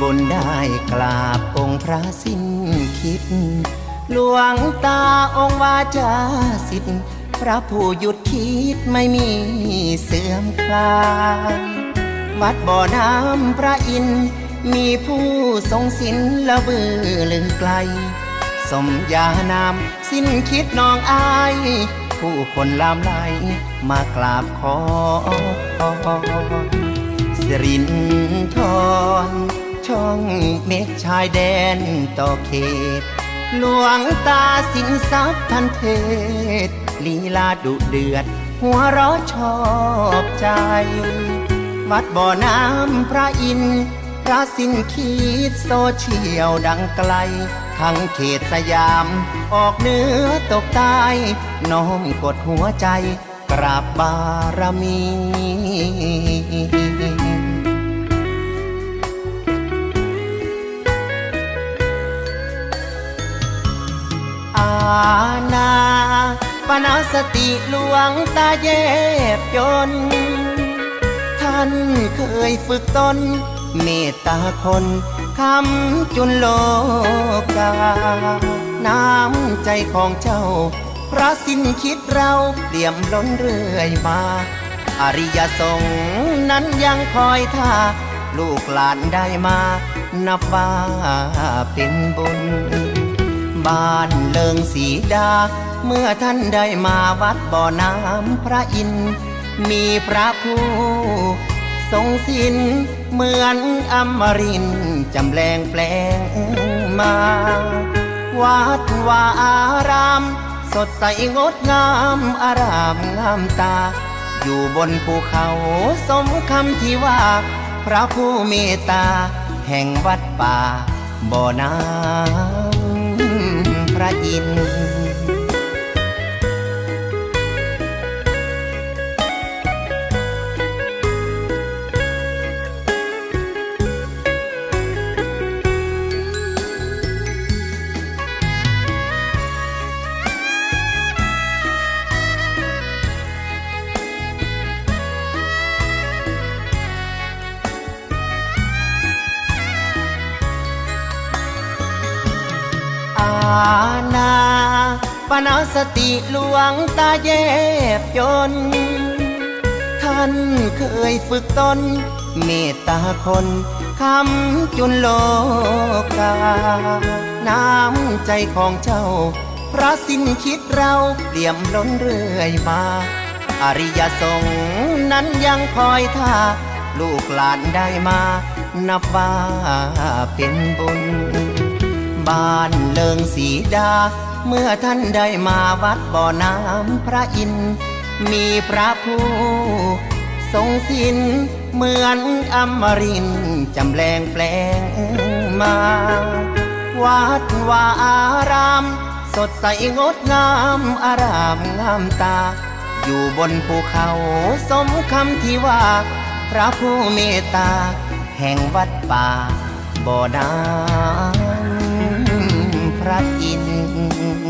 บุญได้กราบองค์พระสิ้นคิด หลวงตาองค์วาจาสิทธิ์พระผู้หยุดคิดไม่มีเสื่อมคลายวัดบ่อน้ำพระอินมีผู้ทรงศิลละเบือลือไกล สมญานามสิ้นคิดน้องอาย ผู้คนลามไหลมากราบขอสิรินทร ช่องเมฆชายแดนต่อเขต หลวงตาสินทรัพย์ทันเทศลีลาดุเดือด หัวร้อชอบใจ วัดบ่อน้ำพระอินทร์พระสินขีดโซเชียลดังไกล ทั้งเขตสยาม ออกเนื้อตกใต้น้อมกดหัวใจ กราบบารมี ปนาสติหลวงตาแยบยนท่านเคยฝึกตน เมตตาคนคำจุนโลกา น้ำใจของเจ้า พระสิ้นคิดเราเปี่ยมล้นเรื่อยมา อริยสงฆ์นั้นยังคอยท่า ลูกหลานได้มา นับว่าเป็นบุญ บ้านเลิงสีดา เมื่อท่านได้มาวัดบ่อน้ำพระอิน มีพระผู้ทรงศิลเหมือนอมรินจำแรงแปลงมา วัดวาอาราม สดใสงดงามอารามงามตา อยู่บนภูเขาสมคำที่ว่า พระผู้เมตตา แห่งวัดป่าบ่อน้ำ ระอินทร์ อาณาปนาสติหลวงตาแยบยนท่านเคยฝึกตน เมตตาคนคำจุนโลกา น้ำใจของเจ้า พระสิ้นคิดเราเปี่ยมล้นเรื่อยมา อริยสงฆ์นั้นยังคอยท่า ลูกหลานได้มา นับว่าเป็นบุญ บ้านเลิงสีดา เมื่อท่านได้มาวัดบ่อน้ำพระอิน มีพระผู้ทรงศิลเหมือนอมรินจำแรงแปลงมา วัดวาอาราม สดใสงดงามอารามงามตา อยู่บนภูเขาสมคำที่ว่า พระผู้เมตตา แห่งวัดป่าบ่อน้ำ พระอินทร์